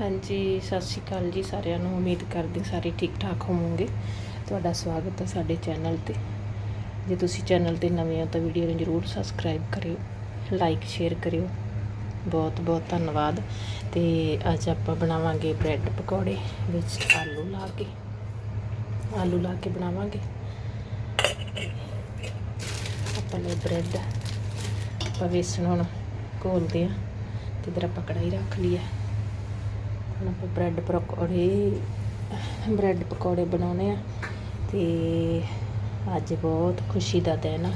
ਹਾਂਜੀ, ਸਤਿ ਸ਼੍ਰੀ ਅਕਾਲ ਜੀ ਸਾਰਿਆਂ ਨੂੰ। ਉਮੀਦ ਕਰਦੇ ਸਾਰੇ ਠੀਕ ਠਾਕ ਹੋਵੋਗੇ। ਤੁਹਾਡਾ ਸਵਾਗਤ ਹੈ ਸਾਡੇ ਚੈਨਲ ਤੇ। ਜੇ ਤੁਸੀਂ ਚੈਨਲ ਤੇ ਨਵੇਂ ਹੋ ਤਾਂ ਵੀਡੀਓ ਨੂੰ ਜਰੂਰ ਸਬਸਕ੍ਰਾਈਬ ਕਰਿਓ, ਲਾਈਕ, ਸ਼ੇਅਰ ਕਰਿਓ। ਬਹੁਤ ਬਹੁਤ ਧੰਨਵਾਦ। ਤੇ ਅੱਜ ਆਪਾਂ ਬਣਾਵਾਂਗੇ ਬ੍ਰੈਡ ਪਕੌੜੇ ਵਿੱਚ ਆਲੂ ਲਾ ਕੇ। ਆਲੂ ਲਾ ਕੇ ਬਣਾਵਾਂਗੇ। ਆਪਾਂ ਨੇ ਬ੍ਰੈਡ। ਆਪਾਂ ਵੇਸਣ ਹੁਣ ਘੋਲਦੇ ਆ ਤੇ ਇਧਰ ਆਪਾਂ ਕੜਾਈ ਰੱਖ ਲਈ ਹੈ। ਹੁਣ ਆਪਾਂ ਬ੍ਰੈਡ ਪਕੌੜੇ ਬ੍ਰੈਡ ਪਕੌੜੇ ਬਣਾਉਣੇ ਆ ਤੇ ਅੱਜ ਬਹੁਤ ਖੁਸ਼ੀ ਦਾ ਦਿਨ ਆ।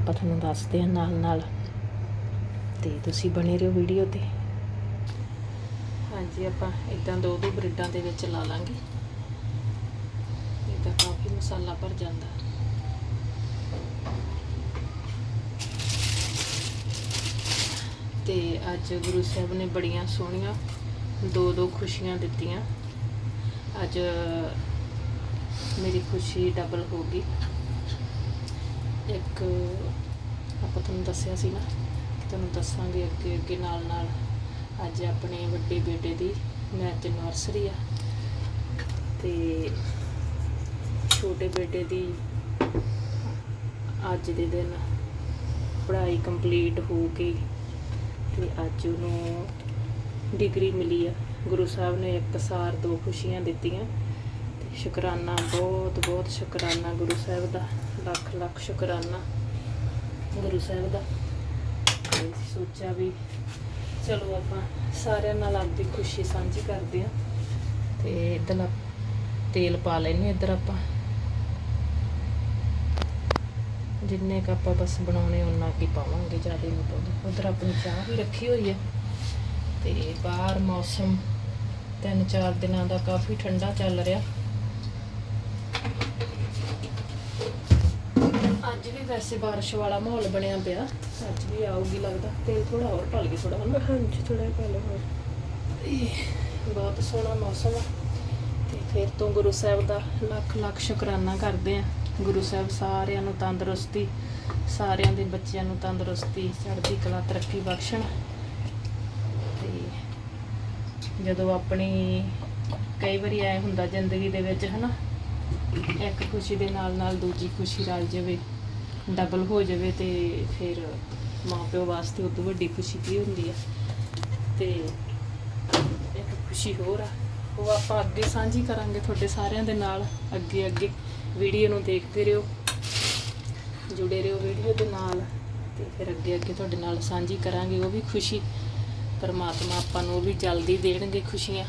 ਆਪਾਂ ਤੁਹਾਨੂੰ ਦੱਸਦੇ ਆ ਨਾਲ ਨਾਲ। ਤੇ ਤੁਸੀਂ ਬਣੇ ਰਹੋ ਵੀਡੀਓ ਤੇ। ਹਾਂਜੀ, ਆਪਾਂ ਇਦਾਂ ਦੋ ਦੋ ਬ੍ਰੈਡਾਂ ਦੇ ਵਿੱਚ ਲਾ ਲਾਂਗੇ। ਇਹਦਾ ਕਾਫੀ ਮਸਾਲਾ ਭਰ ਜਾਂਦਾ। ਤੇ ਅੱਜ ਗੁਰੂ ਸਾਹਿਬ ਨੇ ਬੜੀਆਂ ਸੋਹਣੀਆਂ ਦੋ ਦੋ ਖੁਸ਼ੀਆਂ ਦਿੱਤੀਆਂ। ਅੱਜ ਮੇਰੀ ਖੁਸ਼ੀ ਡਬਲ ਹੋ ਗਈ। ਇੱਕ ਆਪਾਂ ਤੁਹਾਨੂੰ ਦੱਸਿਆ ਸੀ ਨਾ ਕਿ ਤੁਹਾਨੂੰ ਦੱਸਾਂਗੇ ਅੱਗੇ ਅੱਗੇ ਨਾਲ ਨਾਲ ਅੱਜ ਆਪਣੇ ਵੱਡੇ ਬੇਟੇ ਦੀ ਮੈਰਿਜ ਐਨਵਰਸਰੀ ਆ। ਤੇ ਛੋਟੇ ਬੇਟੇ ਦੀ ਅੱਜ ਦੇ ਦਿਨ ਪੜ੍ਹਾਈ ਕੰਪਲੀਟ ਹੋ ਗਈ ਤੇ ਅੱਜ ਉਹਨੂੰ ਡਿਗਰੀ ਮਿਲੀ ਆ। ਗੁਰੂ ਸਾਹਿਬ ਨੇ ਇੱਕ ਸਾਰ ਦੋ ਖੁਸ਼ੀਆਂ ਦਿੱਤੀਆਂ ਤੇ ਸ਼ੁਕਰਾਨਾ, ਬਹੁਤ ਬਹੁਤ ਸ਼ੁਕਰਾਨਾ ਗੁਰੂ ਸਾਹਿਬ ਦਾ, ਲੱਖ ਲੱਖ ਸ਼ੁਕਰਾਨਾ ਗੁਰੂ ਸਾਹਿਬ ਦਾ। ਸੋਚਿਆ ਵੀ ਚਲੋ ਆਪਾਂ ਸਾਰਿਆਂ ਨਾਲ ਆਪਦੀ ਖੁਸ਼ੀ ਸਾਂਝੀ ਕਰਦੇ ਆ ਤੇ ਇਧਰ ਤੇਲ ਪਾ ਲੈਨੇ ਇੱਧਰ ਆਪਾਂ। ਜਿੰਨੇ ਕ ਆਪਾਂ ਬਸ ਬਣਾਉਣੇ ਉਹਨਾਂ ਕੀ ਪਾਵਾਂਗੇ ਜ਼ਿਆਦਾ ਨਹੀਂ ਪਾਉਂਦੇ। ਉਧਰ ਆਪਣੀ ਚਾਹ ਵੀ ਰੱਖੀ ਹੋਈ ਹੈ। ਤੇ ਬਾਹਰ ਮੌਸਮ ਤਿੰਨ ਚਾਰ ਦਿਨਾਂ ਦਾ ਕਾਫੀ ਠੰਡਾ ਚੱਲ ਰਿਹਾ। ਅੱਜ ਵੀ ਵੈਸੇ ਬਾਰਿਸ਼ ਵਾਲਾ ਮਾਹੌਲ ਬਣਿਆ ਪਿਆ। ਅੱਜ ਵੀ ਆਊਗੀ ਲੱਗਦਾ। ਤੇਲ ਥੋੜਾ ਹੋਰ ਪਲ ਗਿਆ ਥੋੜਾ ਹਨਾ ਹਾਂਜੀ ਥੋੜਾ ਪਾ ਲਓ। ਹੋਰ ਤੇ ਬਹੁਤ ਸੋਹਣਾ ਮੌਸਮ ਆ। ਤੇ ਫਿਰ ਤੋਂ ਗੁਰੂ ਸਾਹਿਬ ਦਾ ਲੱਖ ਲੱਖ ਸ਼ੁਕਰਾਨਾ ਕਰਦੇ ਆ। ਗੁਰੂ ਸਾਹਿਬ ਸਾਰਿਆਂ ਨੂੰ ਤੰਦਰੁਸਤੀ ਸਾਰਿਆਂ ਦੇ ਬੱਚਿਆਂ ਨੂੰ ਤੰਦਰੁਸਤੀ ਚੜ੍ਹਦੀ ਕਲਾ ਤਰੱਕੀ ਬਖਸ਼ਣ। ਤੇ ਜਦੋਂ ਆਪਣੀ ਕਈ ਵਾਰੀ ਐ ਹੁੰਦਾ ਜ਼ਿੰਦਗੀ ਦੇ ਵਿੱਚ, ਹਨਾ, ਇੱਕ ਖੁਸ਼ੀ ਦੇ ਨਾਲ ਨਾਲ ਦੂਜੀ ਖੁਸ਼ੀ ਰਲ ਜਾਵੇ ਡਬਲ ਹੋ ਜਾਵੇ ਤੇ ਫਿਰ ਮਾਪਿਓ ਵਾਸਤੇ ਉਦੋਂ ਵੱਡੀ ਖੁਸ਼ੀ ਕੀ ਹੁੰਦੀ ਆ? ਤੇ ਇੱਕ ਖੁਸ਼ੀ ਹੋਰ ਆ, ਉਹ ਆਪਾਂ ਅੱਗੇ ਸਾਂਝੀ ਕਰਾਂਗੇ ਤੁਹਾਡੇ ਸਾਰਿਆਂ ਦੇ ਨਾਲ। ਅੱਗੇ ਅੱਗੇ ਵੀਡੀਓ ਨੂੰ ਦੇਖਦੇ ਰਹੋ, ਜੁੜੇ ਰਹੋ ਵੀਡੀਓ ਦੇ ਨਾਲ ਤੇ ਫਿਰ ਅੱਗੇ ਅੱਗੇ ਤੁਹਾਡੇ ਨਾਲ ਸਾਂਝੀ ਕਰਾਂਗੇ, ਉਹ ਵੀ ਖੁਸ਼ੀ ਪਰਮਾਤਮਾ ਆਪਾਂ ਨੂੰ ਉਹ ਵੀ ਜਲਦੀ ਦੇਣਗੇ ਖੁਸ਼ੀਆਂ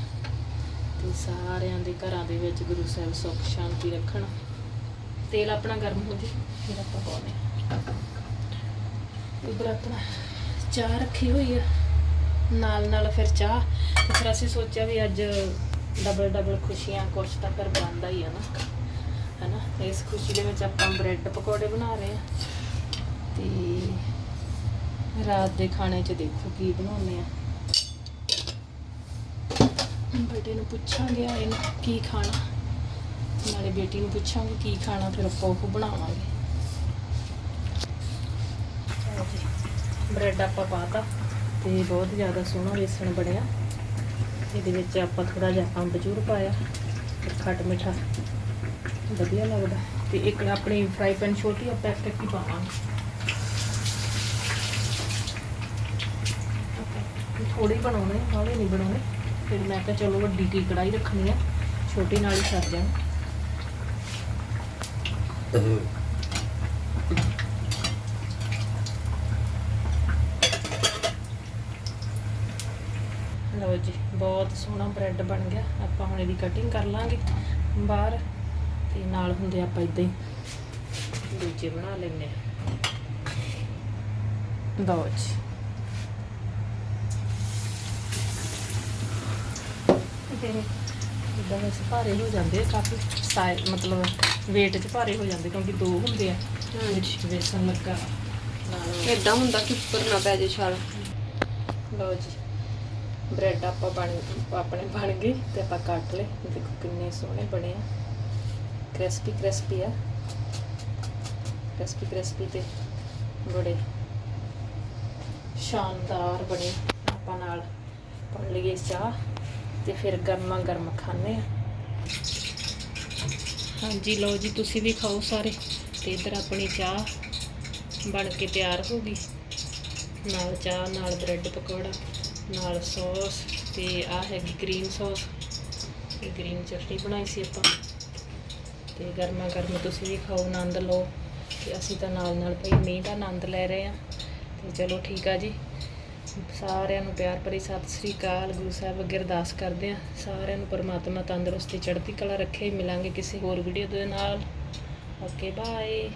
ਤੇ ਸਾਰਿਆਂ ਦੇ ਘਰਾਂ ਦੇ ਵਿੱਚ ਗੁਰੂ ਸਾਹਿਬ ਸੁੱਖ, ਸ਼ਾਂਤੀ ਰੱਖਣ। ਤੇਲ ਆਪਣਾ ਗਰਮ ਹੋ ਜੇ, ਫਿਰ ਆਪਾਂ ਪਾਉਣੇ ਉਧਰ ਆਪਣਾ ਚਾਹ ਰੱਖੀ ਹੋਈ ਆ। ਨਾਲ ਨਾਲ ਫਿਰ ਚਾਹ। ਤੇ ਫਿਰ ਅਸੀਂ ਸੋਚਿਆ ਵੀ ਅੱਜ ਡਬਲ ਡਬਲ ਖੁਸ਼ੀਆਂ ਕੁਛ ਤਾਂ ਫਿਰ ਬਣਦਾ ਹੀ ਆ ਨਾ। ਹੈਨਾ? ਤੇ ਇਸ ਖੁਸ਼ੀ ਦੇ ਵਿੱਚ ਆਪਾਂ ਬ੍ਰੈਡ ਪਕੌੜੇ ਬਣਾ ਰਹੇ ਆ ਤੇ ਰਾਤ ਦੇ ਖਾਣੇ 'ਚ ਦੇਖੋ ਕੀ ਬਣਾਉਂਦੇ ਆ। ਬੇਟੇ ਨੂੰ ਪੁੱਛਾਂਗੇ ਇਹਨੂੰ ਕੀ ਖਾਣਾ। ਨਾਲੇ ਬੇਟੀ ਨੂੰ ਪੁੱਛਾਂਗੇ ਕੀ ਖਾਣਾ, ਫਿਰ ਆਪਾਂ ਉਹ ਬਣਾਵਾਂਗੇ। ਬ੍ਰੈਡ ਆਪਾਂ ਪਾਤਾ ਤੇ ਬਹੁਤ ਜ਼ਿਆਦਾ ਸੋਹਣਾ ਬੇਸਣ ਬਣਿਆ। ਇਹਦੇ ਵਿੱਚ ਆਪਾਂ ਥੋੜਾ ਜਿਹਾ ਅੰਬ ਅੰਬਚੂਰ ਪਾਇਆ ਖੱਟ ਮਿੱਠਾ ਵਧੀਆ ਲੱਗਦਾ। ਤੇ ਇੱਕ ਆਪਣੀ ਫਰਾਈ ਪੈਨ ਛੋਟੀ ਆਪਾਂ ਇੱਕ ਇੱਕ ਹੀ ਪਾਵਾਂਗੇ। ਥੋੜੇ ਬਣਾਉਣੇ, ਹਾਲੇ ਨਹੀਂ ਬਣਾਉਣੇ। ਫਿਰ ਮੈਂ ਕਿਹਾ ਚਲੋ ਵੱਡੀ ਕੀ ਕੜਾਈ ਰੱਖਣੀ ਆ, ਛੋਟੀ ਨਾਲ ਹੀ ਸਰ ਜਾਣ। ਲਓ ਜੀ, ਬਹੁਤ ਸੋਹਣਾ ਬ੍ਰੈਡ ਬਣ ਗਿਆ। ਆਪਾਂ ਹੁਣ ਇਹਦੀ ਕਟਿੰਗ ਕਰ ਲਾਂਗੇ ਬਾਹਰ ਤੇ ਨਾਲ ਹੁੰਦੇ ਆਪਾਂ ਇਦਾਂ ਹੀ ਦੂਜੇ ਬਣਾ ਲੈਣੇ ਲਓ ਜੀ। ਤੇ ਇਦਾਂ ਵੈਸੇ ਭਾਰੇ ਹੋ ਜਾਂਦੇ ਆ ਕਾਫੀ ਸਾਈਜ਼ ਮਤਲਬ weight 'ਚ ਭਾਰੇ ਹੋ ਜਾਂਦੇ ਕਿਉਂਕਿ ਦੋ ਹੁੰਦੇ ਆ। ਵਿੱਚ ਵੇਸਣ ਲੱਗਾ। ਇਦਾਂ ਹੁੰਦਾ ਕਿ ਉੱਪਰ ਨਾ ਪੈ ਜੇ ਛਾਲ। ਲਓ ਜੀ ਬ੍ਰੈਡ ਆਪਾਂ ਬਣ ਆਪਣੇ ਬਣ ਗਏ ਤੇ ਆਪਾਂ ਕੱਟ ਲਏ। ਦੇਖੋ ਕਿੰਨੇ ਸੋਹਣੇ ਬਣੇ ਆ। ਕ੍ਰਿਸਪੀ ਕ੍ਰਿਸਪੀ ਆ। ਕ੍ਰਿਸਪੀ ਕ੍ਰਿਸਪੀ ਤੇ ਬੜੇ ਸ਼ਾਨਦਾਰ ਬਣੇ। ਆਪਾਂ ਨਾਲ ਪਣ ਲਈਏ ਚਾਹ। ਤੇ ਫਿਰ ਗਰਮਾ ਗਰਮ ਖਾਣੇ ਆ। ਹਾਂਜੀ, ਲਓ ਜੀ, ਤੁਸੀਂ ਵੀ ਖਾਓ ਸਾਰੇ। ਤੇ ਇਧਰ ਆਪਣੀ ਚਾਹ ਬਣ ਕੇ ਤਿਆਰ ਹੋ ਗਈ। ਨਾਲ ਚਾਹ, ਨਾਲ ਬ੍ਰੈਡ ਪਕੌੜਾ, ਨਾਲ ਸੌਸ ਤੇ ਆ ਹੈਗੀ ਗ੍ਰੀਨ ਸੌਸ। ਤੇ ਗ੍ਰੀਨ ਚਟਨੀ ਬਣਾਈ ਸੀ ਆਪਾਂ। ਤੇ ਗਰਮਾ ਗਰਮ ਤੁਸੀਂ ਵੀ ਖਾਓ, ਆਨੰਦ ਲਓ। ਤੇ ਅਸੀਂ ਤਾਂ ਨਾਲ ਨਾਲ ਭਈ ਮੀਂਹ ਦਾ ਆਨੰਦ ਲੈ ਰਹੇ ਆ ਤੇ ਚਲੋ ਠੀਕ ਆ ਜੀ। ਸਾਰਿਆਂ ਨੂੰ ਪਿਆਰ ਭਰੀ ਸਤਿ ਸ੍ਰੀ ਅਕਾਲ, ਗੁਰੂ ਸਾਹਿਬ ਅੱਗੇ ਅਰਦਾਸ ਕਰਦੇ ਆ ਸਾਰਿਆਂ ਨੂੰ ਪਰਮਾਤਮਾ ਤੰਦਰੁਸਤੀ, ਚੜ੍ਹਦੀ ਕਲਾ ਰੱਖੇ। ਮਿਲਾਂਗੇ ਕਿਸੇ ਹੋਰ ਵੀਡੀਓ ਦੇ ਨਾਲ। Okay bye